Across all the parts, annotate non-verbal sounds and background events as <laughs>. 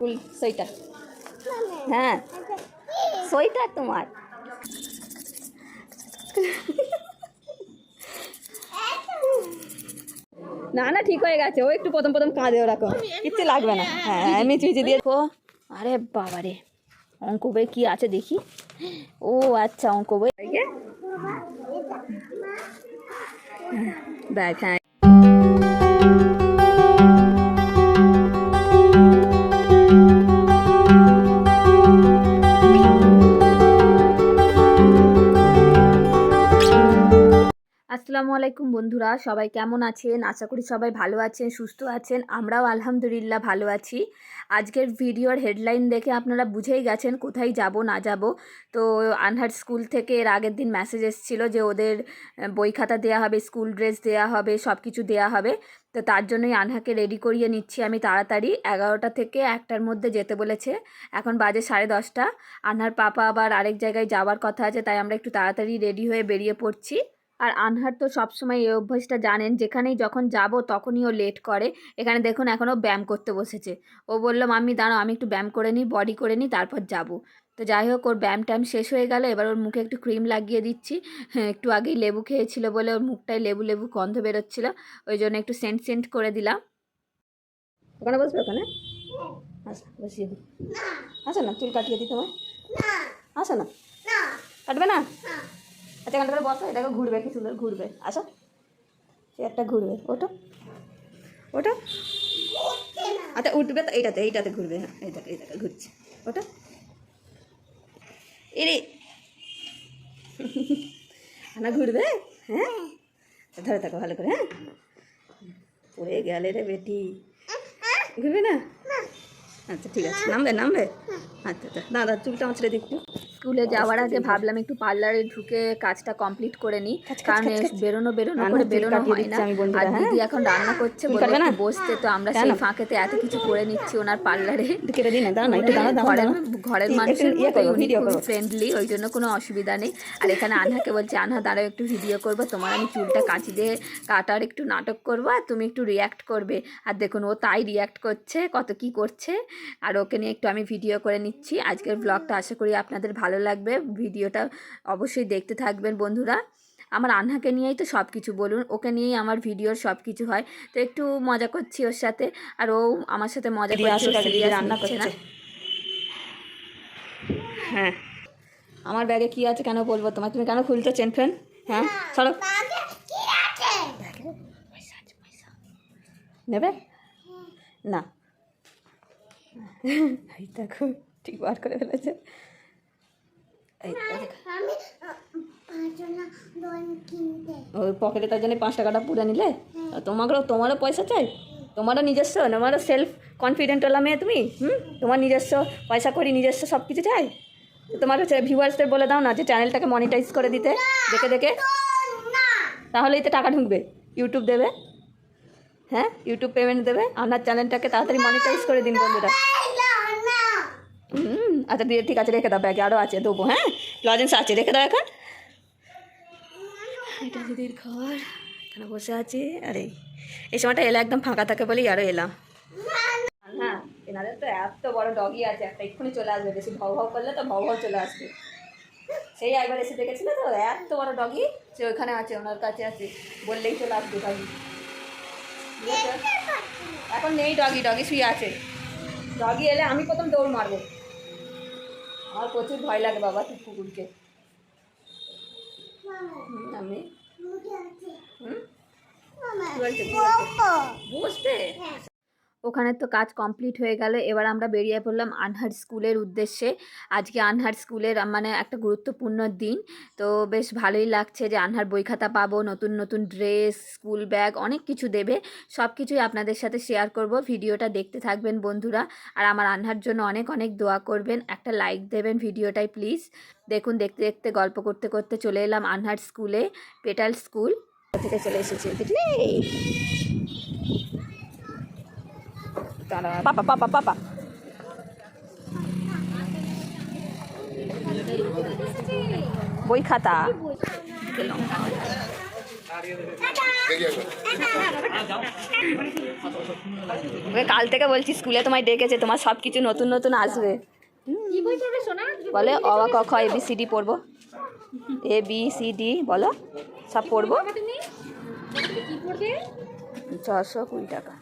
ফুল sweater. হ্যাঁ। Sweater তোমার। না না ঠিক হয়ে গেছে। ও একটু প্রথম প্রথম কাঁদে ওরকম কিচ্ছু লাগবে না। হ্যাঁ এমনি চুচি দিয়ে দেখো। আরে বাবারে অঙ্ক বই কি আছে দেখি। ও আচ্ছা অঙ্ক বই ব্যাগ হ্যাঁ। আসসালামু আলাইকুম বন্ধুরা, সবাই কেমন আছেন? আশা করি সবাই ভালো আছেন, সুস্থ আছেন। আমরাও আলহামদুলিল্লাহ ভালো আছি। আজকের ভিডিওর হেডলাইন দেখে আপনারা বুঝেই গেছেন কোথায় যাব, না যাব। তো আনহার স্কুল থেকে এর আগের দিন মেসেজ এসেছিল যে ওদের বই খাতা দেওয়া হবে স্কুল ড্রেস দেওয়া হবে সব কিছু দেওয়া হবে। তো তার জন্যই আনহাকে রেডি করিয়ে নিচ্ছি আমি তাড়াতাড়ি। এগারোটা থেকে একটার মধ্যে যেতে বলেছে। এখন বাজে সাড়ে দশটা। আনহার পাপা আবার আরেক জায়গায় যাওয়ার কথা আছে, তাই আমরা একটু তাড়াতাড়ি রেডি হয়ে বেরিয়ে পড়ছি। আর আনহার তো সবসময় এই অভ্যাসটা জানেন যেখানেই যখন যাব তখনই ও লেট করে। এখানে দেখুন এখনও ব্যায়াম করতে বসেছে। ও বলল মাম্মি দাঁড়াও আমি একটু ব্যায়াম করে নিই বডি করে নিই তারপর যাব। তো যাই হোক ওর ব্যায়াম ট্যায়াম শেষ হয়ে গেল। এবার ওর মুখে একটু ক্রিম লাগিয়ে দিচ্ছি। হ্যাঁ একটু আগেই লেবু খেয়েছিল বলে ওর মুখটায় লেবু লেবু গন্ধ বেরোচ্ছিল। ওই জন্য একটু সেন্ট সেন্ট করে দিলাম। ওখানে বসবে ওখানে? আচ্ছা বসিয়ে দিই। আচ্ছা না চুল কাটিয়ে দিই তোমায়। আসো না। কাটবে না। আচ্ছা এখানটা করে বসো এটাকে ঘুরবে কি সুন্দর ঘুরবে। আসো। একটা ঘুরবে ওটো ওটো আচ্ছা উঠবে তো এইটাতে এইটাতে ঘুরবে হ্যাঁ এইটাকে এইটাকে ঘুরছে। ওটা এরে না ঘুরবে হ্যাঁ? আচ্ছা, ধরে থাকো ভালো করে হ্যাঁ? পড়ে গেলে রে বেটি। ঘুরবে না? আচ্ছা ঠিক আছে নামবে নামবে। আচ্ছা আচ্ছা দাদা চুলটা আমার ছেড়ে দেখু স্কুলে যাওয়ার আগে ভাবলাম একটু পার্লারে ঢুকে কাজটা কমপ্লিট করে নিই। কারণ বেরোনো বেরোনো করে বেরোনো হয় না। আর দিদি এখন রান্না করছে বসতে তো আমরা সেই ফাঁকেতে এত কিছু করে নিচ্ছি ওনার পার্লারে। ঘরের মানুষের ইয়ে। ফ্রেন্ডলি ওই জন্য কোনো অসুবিধা নেই। আর এখানে আনহাকে বলছে আনহা দাঁড়াও একটু ভিডিও করব। তোমার আমি চুলটা কাঁচি দিয়ে কাটার একটু নাটক করব আর তুমি একটু রিয়াক্ট করবে। আর দেখুন ও তাই রিয়াক্ট করছে কত কি করছে। আর ওকে নিয়ে একটু আমি ভিডিও করে নিচ্ছি। আজকের ব্লগটা আশা করি আপনাদের ভালো লাগবে। ভিডিওটা অবশ্যই দেখতে থাকবেন বন্ধুরা। আমার আনহাকে নিয়েই তো সব কিছু বলুন ওকে নিয়েই আমার ভিডিওর সব কিছু হয়। তো একটু মজা করছি ওর সাথে আর ও আমার সাথে মজা করছে রান্না নিচ্ছে না। হ্যাঁ। আমার ব্যাগে কি আছে কেন বলব তোমার তুমি কেন খুলছো চেন ফেন হ্যাঁ পয়সা নেবে? না। দেখো ঠিক বার করে ফেলেছে। ওই পকেটে তার জন্য পাঁচ টাকাটা পুরে নিলে? তোমাকেও তোমারও পয়সা চাই? তোমারও নিজস্ব তোমারও সেলফ কনফিডেন্ট হলাম মেয়ে তুমি হুম? তোমার নিজস্ব পয়সা করি নিজস্ব সব কিছু চাই? তোমার হচ্ছে ভিউয়ার্সদের বলে দাও না যে চ্যানেলটাকে মনিটাইজ করে দিতে। দেখে দেখে। তাহলেই তো টাকা ঢুকবে। ইউটিউব দেবে। হ্যাঁ? ইউটিউব পেমেন্ট দেবে। আপনার চ্যানেলটাকে তাড়াতাড়ি মনিটাইজ করে দিন বন্ধুরা। আচ্ছা দিয়ে ঠিক আছে রেখে দাও ব্যাগে আরও আছে দেবো হ্যাঁ? লজেন্স আছে রেখে দাও এখন। এটা দিদির ঘর এখানে বসে আছি। আরে এই সময়টা এলে একদম ফাঁকা থাকে বলেই আরও এলাম। হ্যাঁ এনাদের তো এত বড় ডগি আছে একটা এক্ষুনি চলে আসবে বেশি ভাও ভাও করলে তো ভাও ভাও চলে আসবে। সেই একবার এসে দেখেছিল তো এত বড় ডগি সে ওখানে আছে ওনার কাছে আছে বললেই চলে আসবে ডগি এখন নেই ডগি ডগি শুয়ে আছে। ডগি এলে আমি প্রথম দৌড় মারবো। আমার প্রচুর ভয় লাগে বাবা তুই কুকুরকে আমি। হুম? কি ওখানে তো কাজ কমপ্লিট হয়ে গেল। এবার আমরা বেরিয়ে পড়লাম আনহার স্কুলের উদ্দেশ্যে। আজকে আনহার স্কুলের মানে একটা গুরুত্বপূর্ণ দিন। তো বেশ ভালোই লাগছে যে আনহার বই খাতা পাবো, নতুন নতুন ড্রেস স্কুল ব্যাগ অনেক কিছু দেবে। সব কিছুই আপনাদের সাথে শেয়ার করব। ভিডিওটা দেখতে থাকবেন বন্ধুরা। আর আমার আনহার জন্য অনেক অনেক দোয়া করবেন। একটা লাইক দেবেন ভিডিওটাই প্লিজ দেখুন, দেখতে দেখতে, গল্প করতে করতে চলে এলাম আনহার স্কুলে পেটাল স্কুল থেকে চলে এসেছি? পাপা পাপা পাপা বই খাতা কাল থেকে বলছি স্কুলে তোমায় ডেকেছে তোমার সব কিছু নতুন নতুন আসবে। বলে অবা ক খ এ বি সি ডি পড়ব। এ বি সি ডি বলো সব পড়ব? ছশো কুড়ি টাকা।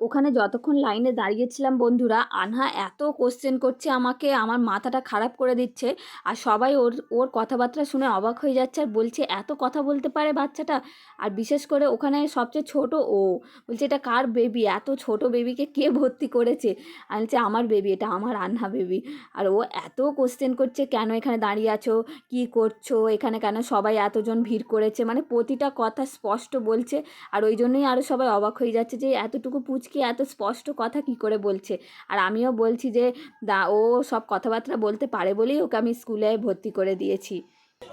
ওখানে যতক্ষণ লাইনে দাঁড়িয়েছিলাম বন্ধুরা, আনহা এত কোশ্চেন করছে আমাকে, আমার মাথাটা খারাপ করে দিচ্ছে আর সবাই ওর ওর কথাবার্তা শুনে অবাক হয়ে যাচ্ছে আর বলছে, এত কথা বলতে পারে বাচ্চাটা? আর বিশেষ করে ওখানে সবচেয়ে ছোট ও, বলছে, এটা কার বেবি এত ছোট বেবিকে কে ভর্তি করেছে? আর বলছে, আমার বেবি এটা আমার আনহা বেবি আর ও এত কোশ্চেন করছে, কেন এখানে দাঁড়িয়ে আছো? কি করছ? এখানে কেন সবাই এতজন ভিড় করেছে? মানে প্রতিটা কথা স্পষ্ট বলছে আর ওই জন্যই আরও সবাই অবাক হয়ে যাচ্ছে যে, এতটুকু পুচকি এত স্পষ্ট কথা কি করে বলছে? আর আমিও বলছি যে, দা, ও সব কথাবার্তা বলতে পারে বলেই ওকে আমি স্কুলে ভর্তি করে দিয়েছি।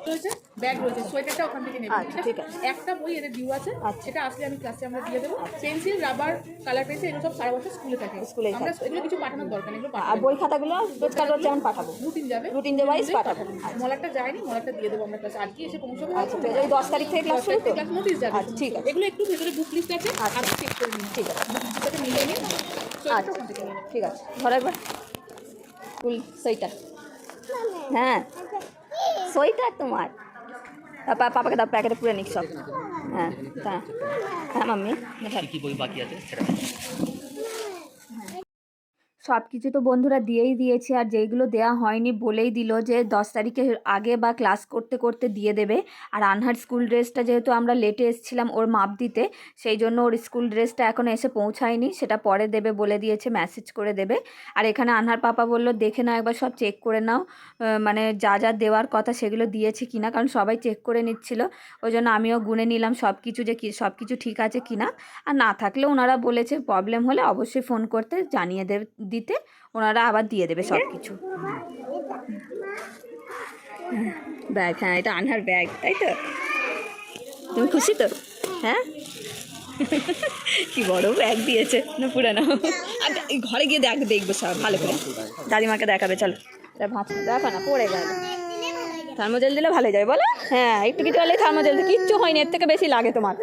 রয়েছে ব্যাগ রয়েছে। সোয়েটারটা ওখান থেকে নেবে আচ্ছা, ঠিক আছে। একটা বই এদের ডিউ আছে আচ্ছা। এটা আসলে আমি ক্লাসে আমরা দিয়ে দেবো। পেন্সিল রাবার কালার পেন্সিল এগুলো সব সারা বছর স্কুলে থাকে। স্কুলেই আমরা এগুলো কিছু পাঠানোর দরকার নেই এগুলো আর বই খাতাগুলো রোজকার রোজ যেমন পাঠাবো। রুটিন যাবে। রুটিন যে পাঠাবো। মলারটা যায়নি মলারটা দিয়ে দেবো আমরা ক্লাসে আজকে এসে পৌঁছাবো আচ্ছা ওই দশ তারিখ থেকে ক্লাস শুরু ক্লাস নোটিশ যাবে। আচ্ছা ঠিক আছে। এগুলো একটু ভেতরে বুক লিস্ট আছে আচ্ছা। চেক করে নিন ঠিক আছে। মিলিয়ে নিন আচ্ছা। ঠিক আছে। ধরো একবার। ফুল সোয়েটার হ্যাঁ। সোয়েটার তোমার। পাপাকে দাও, প্যাকেটে পুরে নিক সব। হ্যাঁ হ্যাঁ মাম্মি কি বই বাকি আছে? সব কিছু তো বন্ধুরা দিয়েই দিয়েছে আর যেইগুলো দেওয়া হয়নি বলেই দিল যে দশ তারিখের আগে বা ক্লাস করতে করতে দিয়ে দেবে। আর আনহার স্কুল ড্রেসটা যেহেতু আমরা লেটে এসেছিলাম ওর মাপ দিতে, সেই জন্য ওর স্কুল ড্রেসটা এখনও এসে পৌঁছায়নি, সেটা পরে দেবে বলে দিয়েছে মেসেজ করে দেবে। আর এখানে আনহার পাপা বলল, দেখে নাও একবার সব চেক করে নাও মানে যা যা দেওয়ার কথা সেগুলো দিয়েছে কিনা, কারণ সবাই চেক করে নিচ্ছিল। ওই জন্য আমিও গুনে নিলাম সব কিছু যে কি সব কিছু ঠিক আছে কিনা। আর না থাকলে ওনারা বলেছে প্রবলেম হলে অবশ্যই ফোন করতে জানিয়ে দেবে দিতে ওনারা আবার দিয়ে দেবে সব কিছু ব্যাগ হ্যাঁ এটা আনহার ব্যাগ তাই তো? তুমি খুশি তো? হ্যাঁ? কি বড় ব্যাগ দিয়েছে। না পুরানো আর ঘরে গিয়ে দেখ দেখব সব ভালো করে। দাদিমাকে দেখাবে চলো। ভাঁজ দেখো না পড়ে গেল। থার্মোজেল দিলে ভালো যায় বলো? হ্যাঁ একটু কিছু হলে থার্মোজেল কিচ্ছু হয়নি এর থেকে বেশি লাগে তোমার।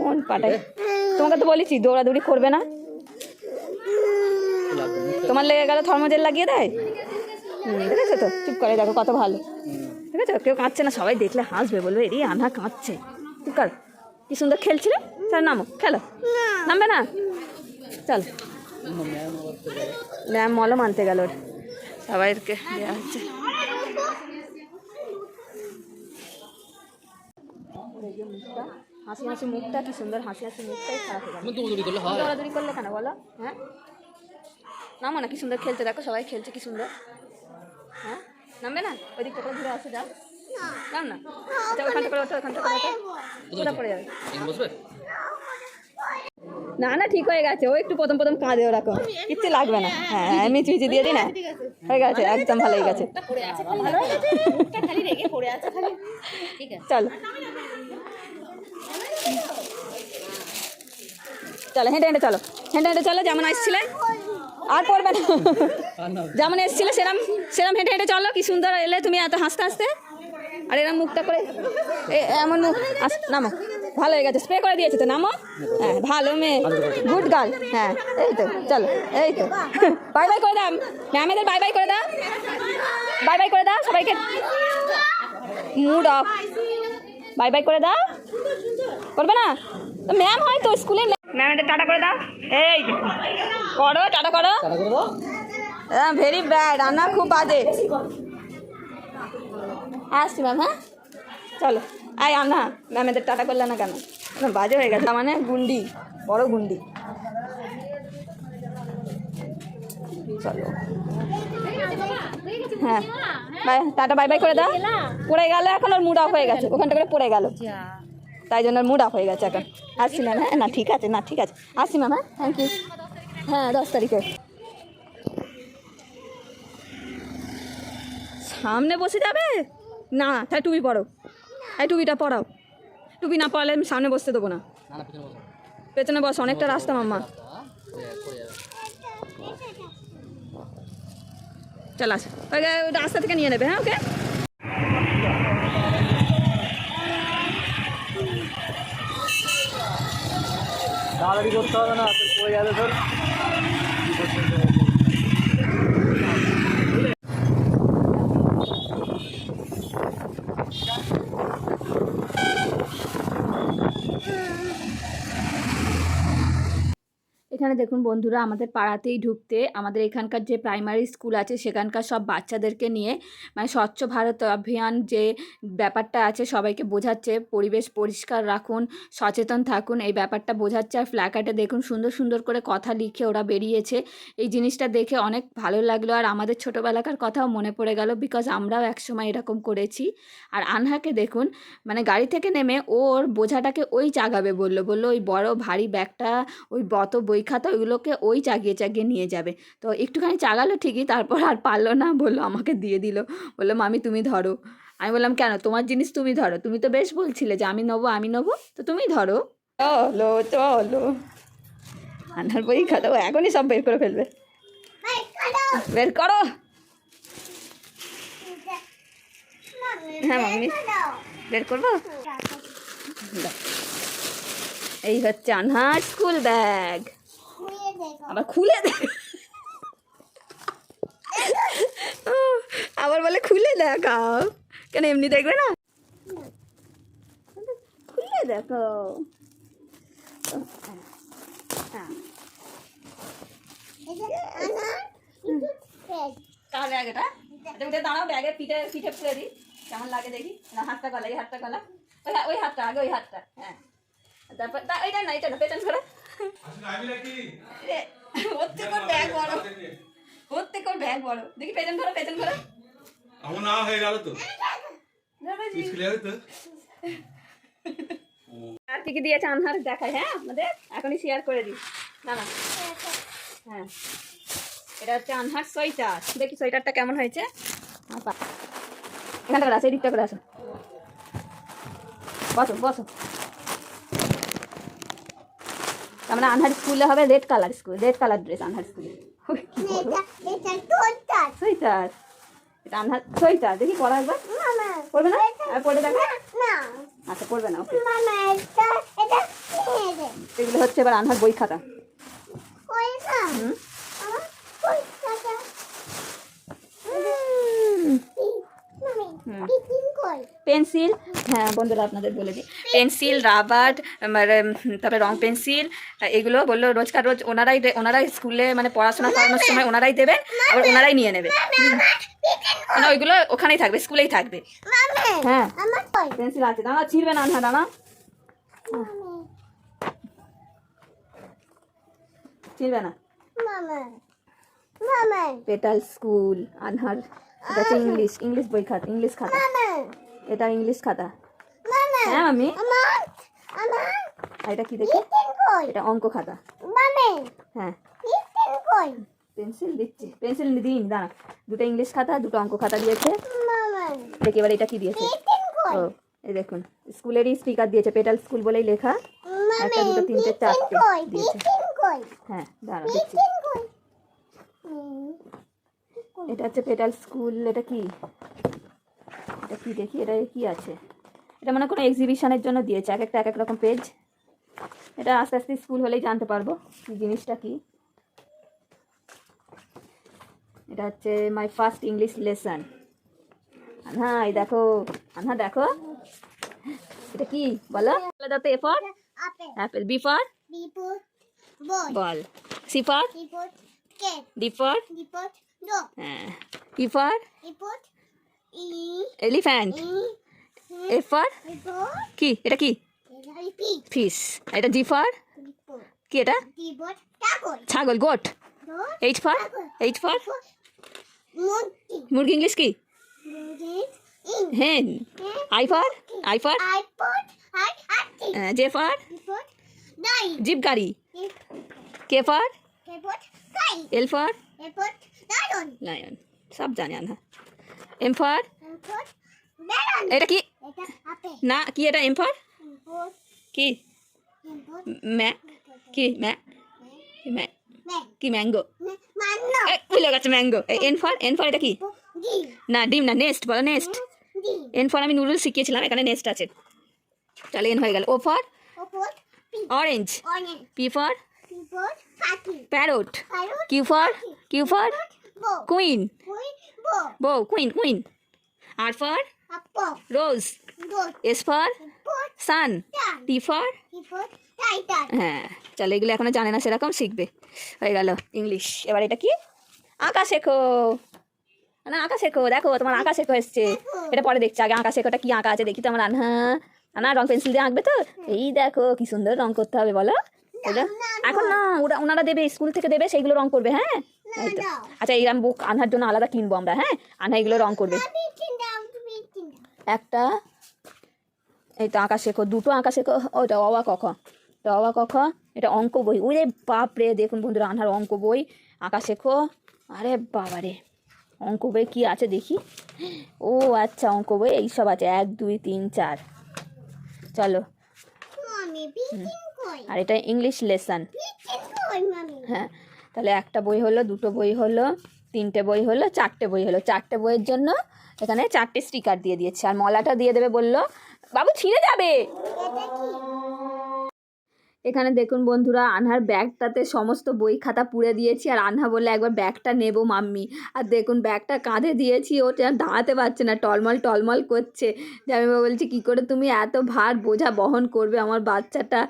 কোন পাটায়? তোমাকে তো বলেছি দৌড়াদৌড়ি করবে না। তোমার লেগে গেলে থর্মোজেল লাগিয়ে দেয়? হুম দেখেছ তো চুপ করে দেখো কত ভালো। ঠিক আছে কেউ কাঁদছে না সবাই দেখলে হাসবে বলবে এরই আনা কাঁদছে। চুপ কর কি সুন্দর খেলছিলে? চল নামো খেলো। নামবে না? চল। ম্যাম মলম আনতে গেল ওর। সবাইকে দেওয়া হচ্ছে। হাসি হাসি মুখটা কি সুন্দর হাসি হাসি মুখটাই খারাপ হয়ে গেল। দৌড়াদৌড়ি করলে কেন বলো? হ্যাঁ? নামো না কি সুন্দর খেলতে দেখো সবাই খেলছে কি সুন্দর। হ্যাঁ? নামবে না? ওই দিকটা করে ঘুরে আসে যাও। নাম না? ওখানটা করে ওঠো ওখানটা করে ওঠো। কোথা পড়ে যাবে। না না ঠিক হয়ে গেছে। ও একটু প্রথম প্রথম কাঁদে ওরকম। কিচ্ছু লাগবে না। হ্যাঁ হ্যাঁ মিচি মিচি দিয়ে দিই না? হয়ে গেছে একদম ভালো হয়ে গেছে চলো। চলো হেঁটে হেঁটে চলো। হেঁটে হেঁটে চলো যেমন আসছিলে। আর পড়বে না। যেমন এসেছিলে সেরম সেরম হেঁটে হেঁটে চলো, কি সুন্দর এলে তুমি এত হাসতে হাসতে। আর এরম মুখটা করে এমন মুখ নামো। ভালো হয়ে গেছে স্প্রে করে দিয়েছে তো, নামো। হ্যাঁ ভালো মেয়ে গুড গার্ল হ্যাঁ এই তো, চলো, এই তো। বাই বাই করে দাও ম্যামেদের বাই বাই করে দাও। বাই বাই করে দাও সবাইকে। মুড অফ বাই বাই করে দাও। করবে না? তো ম্যাম হয়তো স্কুলে ম্যামেদের টাটা করে দাও। এই করো টাটা করো। ভেরি ব্যাড রান্না খুব বাজে। আসছি ম্যাম হ্যাঁ? চলো। আয় আনা ম্যামেদের টাটা করলে না কেন? বাজে হয়ে গেছে। মানে গুন্ডি বড় গুন্ডি। চলো। হ্যাঁ বাই টাটা বাই বাই করে দাও। পড়ে গেল এখন ওর মুড অফ হয়ে গেছে। ওখানটা করে পড়ে গেল। তাই জন্য মুড অফ হয়ে গেছে এখন। আসছি ম্যাম হ্যাঁ না, ঠিক আছে, না, ঠিক আছে। আসছি ম্যাম হ্যাঁ থ্যাংক ইউ হ্যাঁ দশ তারিখে। সামনে বসে যাবে? না, তাই টুপি পরো। এই টুপিটা পরাও। টুপি না পরালে আমি সামনে বসতে দেবো না। পিছনে বসো, অনেকটা রাস্তা মাম্মা। চল আস। রাস্তা থেকে নিয়ে নেবে হ্যাঁ ওকে? তাড়াতাড়ি করতে হবে না পড়ে যাবে তোর এখানে দেখুন বন্ধুরা, আমাদের পাড়াতেই ঢুকতে আমাদের এখানকার যে প্রাইমারি স্কুল আছে, সেখানকার সব বাচ্চাদেরকে নিয়ে মানে স্বচ্ছ ভারত অভিযান যে ব্যাপারটা আছে, সবাইকে বোঝাচ্ছে, পরিবেশ পরিষ্কার রাখুন, সচেতন থাকুন, এই ব্যাপারটা বোঝাচ্ছে। আর ফ্ল্যাকার্টে দেখুন সুন্দর সুন্দর করে কথা লিখে ওরা বেরিয়েছে। এই জিনিসটা দেখে অনেক ভালো লাগল। আর আমাদের ছোটোবেলাকার কথাও মনে পড়ে গেল বিকজ আমরাও একসময় এরকম করেছি। আর আনহাকে দেখুন মানে গাড়ি থেকে নেমে ওর বোঝাটাকে ওই চাগাবে বলল। বলল, ওই বড় ভারী ব্যাগটা, ওই বত বই খাতা ওইগুলোকে ওই চাগিয়ে চাগিয়ে নিয়ে যাবে। তো একটুখানি চাগালো ঠিকই, তারপর আর পারল না, বলল, আমাকে দিয়ে দিল। বলল, মামি, তুমি ধরো। আমি বললাম, কেন? তোমার জিনিস তুমি ধরো। তুমি তো বেশ বলছিলে যে আমি নেব আমি নেব, তো তুমি ধরো। চলো চলো। আন্ধার বই খাতা এখনই সব বের করে ফেলবে। বের করো। হ্যাঁ মামি, বের করব? এই হচ্ছে আনহার স্কুল ব্যাগ। আবার খুলে দেখ আবার বলে খুলে দেখাও। কেন এমনি দেখবে না? খুলে দেখো। হ্যাঁ কার ব্যাগ এটা এটা উঠে দাঁড়াও ব্যাগের পিঠে পিঠে দিই। কেমন লাগে দেখি? না হাতটা গলা এই হাতটা গলা। ওই ওই হাতটা আগে ওই হাতটা হ্যাঁ। তারপর তা এইটা না এটা না পেছন করে। ওর থেকে ব্যাগ বড়। থেকে ব্যাগ বড়। দেখি পেছন করো পেছন করো আমার না হয়ে গেল তো। স্কুলে যাবে তো। আর কি কি দিয়েছে আনহার দেখায় হ্যাঁ আপনাদের এখনই শেয়ার করে দিই না না। হ্যাঁ। এটা হচ্ছে আনহার সোয়েটার। দেখি সোয়েটারটা কেমন হয়েছে। আমার এখানটা করে আসো এই দিকটা করে আসো। বসো বসো। তার মানে আনহার স্কুলে হবে red colour school red colour dress Anhar স্কুলে সোয়েটার। এটা আনহার সোয়েটার। দেখি পড়া একবার। পড়বে না? আর পড়ে দেখো। আচ্ছা পড়বে না ওকে। এগুলো হচ্ছে এবার আনহার বই খাতা। হুম? পেন্সিল হ্যাঁ বন্ধুরা আপনাদের বলে দিই। পেন্সিল রাবার তারপরে রং পেন্সিল এগুলো বলল রোজকার রোজ ওনারাই ওনারাই স্কুলে মানে পড়াশোনা করানোর সময় ওনারাই দেবে আবার ওনারাই নিয়ে নেবে। মানে ওইগুলো ওখানেই থাকবে স্কুলেই থাকবে। হ্যাঁ। পেন্সিল আছে দাঁড়া ছিঁড়বে না না দাঁড়া ছিঁড়বে না। পেটাল স্কুল আনহার। এটা হচ্ছে ইংলিশ ইংলিশ বই খাতা ইংলিশ খাতা। এটা ইংলিশ খাতা। হ্যাঁ আমি আর এটা কি দেখি? এটা অঙ্ক খাতা। হ্যাঁ। পেন্সিল দিচ্ছি। পেন্সিল দিন দাঁড়া। দুটো ইংলিশ খাতা দুটো অঙ্ক খাতা দিয়েছে। দেখি এবার এটা কি দিয়েছে? ও এই দেখুন। স্কুলেরই স্পিকার দিয়েছে পেটাল স্কুল বলেই লেখা। একটা দুটো তিনটে চারটে দিয়েছে। হ্যাঁ দাঁড়া দিচ্ছি এটা হচ্ছে পেটাল স্কুল এটা কি? এটা কি দেখি এটা কি আছে? এটা মানে কোনো এক্সিবিশনের জন্য দিয়েছে এক একটা এক এক রকম পেজ এটা আস্তে আস্তে স্কুল হলেই জানতে পারব জিনিসটা কি। এটা হচ্ছে মাই ফার্স্ট ইংলিশ লেসন হ্যাঁ এই দেখো আনহা দেখো। এটা কি বলো? বলো দাও তো A for apple B for ball. C for D for হ্যাঁ E for elephant A for কি এটা কি ফিস এটা জি ফর কি এটা? ছাগল. Goat H for H for মুরগি ইংলিশ কি? Hen I for I for J for jeep গাড়ি K for L for lion সব জানে আনা এম ফর এটা কি? না কি এটা এম ফর কি? ম্যা কি? ম্যা ম্যা কি ম্যাঙ্গো ভুলে গেছে mango N for N for এটা কি? না ডিম না নেস্ট বলো নেস্ট এন ফর আমি নুডলস শিখিয়েছিলাম এখানে নেস্ট আছে। তাহলে এন হয়ে গেল। O for orange. P for parrot Parrot. Q for Q for Bow. Queen. বউ queen queen R for Apple. Rose S for sun T for হ্যাঁ চলো এগুলো এখনও জানে না সেরকম শিখবে। হয়ে গেল ইংলিশ এবার এটা কি? আঁকা শেখো। না আঁকা শেখো। দেখো তোমার আঁকা শেখো এসছে। এটা পরে দেখছি। আগে আঁকা শেখোটা কি আঁকা আছে দেখি তো আমার আনহা না রং পেন্সিল দিয়ে আঁকবে তো? এই দেখো কি সুন্দর রং করতে হবে বলো। এখন না ওরা ওনারা দেবে স্কুল থেকে দেবে সেইগুলো রং করবে হ্যাঁ। আচ্ছা এইরকম বুক আনহার জন্য আলাদা কিনবো আমরা হ্যাঁ? আনহা এগুলো রং করবে. একটা এই তো আঁকা শেখো দুটো আঁকা শেখো ওইটা অবা কখ এটা অবা কখ এটা অঙ্ক বই। ওরে বাপ রে দেখুন বন্ধুরা আনহার অঙ্ক বই আঁকা শেখো। আরে বাবা রে অঙ্ক বই কী আছে দেখি? ও আচ্ছা অঙ্ক বই এইসব আছে। এক দুই তিন চার। চলো. আর এটা ইংলিশ লেসন. হ্যাঁ তাহলে একটা বই হলো, দুটো বই হলো, তিনটে বই হলো, চারটে বই হলো। চারটে বইয়ের জন্য এখানে চারটে স্টিকার দিয়ে দিয়েছে। আর মলাটা দিয়ে দেবে বলল, বাবু, ছিঁড়ে যাবে! এখানে দেখুন বন্ধুরা, আনহার ব্যাগটাতে সমস্ত বই খাতা পুড়ে দিয়েছি। আর আনহা বলে একবার ব্যাগটা নেব, মাম্মি। আর দেখুন, ব্যাগটা কাঁধে দিয়েছি, ও দাঁড়াতে পারছে না, টলমল টলমল করছে। জামিমা বলছে, কি করে তুমি এত ভার বোঝা বহন করবে আমার বাচ্চাটা?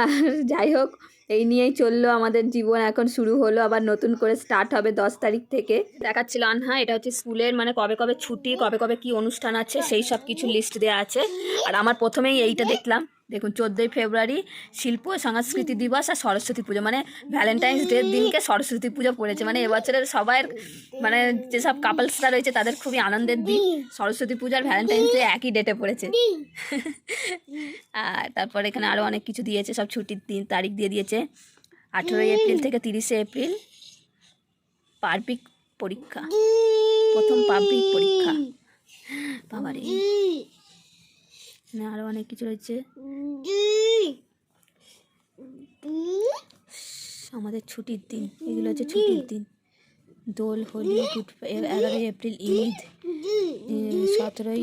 আর যাই হোক এই নিয়েই চলল আমাদের জীবন, এখন শুরু হলো, আবার নতুন করে স্টার্ট হবে দশ তারিখ থেকে। দেখাচ্ছিল আনহা, এটা হচ্ছে স্কুলের মানে কবে কবে ছুটি, কবে কবে কি অনুষ্ঠান আছে, সেই সব কিছু লিস্ট দেওয়া আছে। আর আমার প্রথমেই এইটা দেখলাম। দেখুন চোদ্দোই ফেব্রুয়ারি শিল্প সংস্কৃতি দিবস আর সরস্বতী পুজো। মানে ভ্যালেন্টাইন্স ডের দিনকে সরস্বতী পুজো পড়েছে। মানে এবছরের সবার মানে যেসব কাপলসরা রয়েছে তাদের খুবই আনন্দের দিন। সরস্বতী পুজো আর ভ্যালেন্টাইন্স ডে একই ডেটে পড়েছে। <laughs> আর তারপর এখানে আরও অনেক কিছু দিয়েছে সব ছুটির দিন তারিখ দিয়ে দিয়েছে। আঠেরোই এপ্রিল থেকে তিরিশে এপ্রিল পাবলিক পরীক্ষা। প্রথম পাবলিক পরীক্ষা। বাবারে। আরও অনেক কিছু রয়েছে। আমাদের ছুটির দিন, এগুলো হচ্ছে ছুটির দিন। দোল, হোলি, গুড এগারোই এপ্রিল, ঈদ। সতেরোই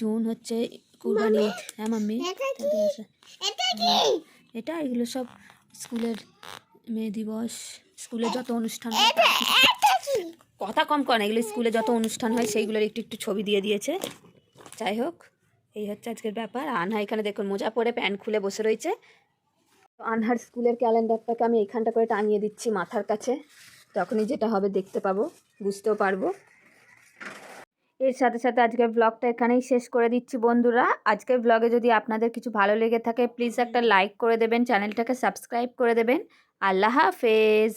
জুন হচ্ছে কুরবানি ঈদ। হ্যাঁ মাম্মি? এটা এগুলো সব স্কুলের মে দিবস স্কুলে যত অনুষ্ঠান কথা কম করে এগুলো স্কুলে যত অনুষ্ঠান হয়, সেইগুলোর একটু একটু ছবি দিয়ে দিয়েছে। যাই হোক। এই হচ্ছে আজকের ব্যাপার। আনহা এখানে দেখুন, মোজা পরে প্যান্ট খুলে বসে রয়েছে। আনহার স্কুলের ক্যালেন্ডারটাকে আমি এইখানটা করে টাঙিয়ে দিচ্ছি মাথার কাছে। তখনই যেটা হবে দেখতে পাবো, বুঝতেও পারব। এর সাথে সাথে আজকের ব্লগটা এখানেই শেষ করে দিচ্ছি বন্ধুরা। আজকের ব্লগে যদি আপনাদের কিছু ভালো লেগে থাকে প্লিজ একটা লাইক করে দেবেন চ্যানেলটাকে সাবস্ক্রাইব করে দেবেন। আল্লাহ হাফেজ!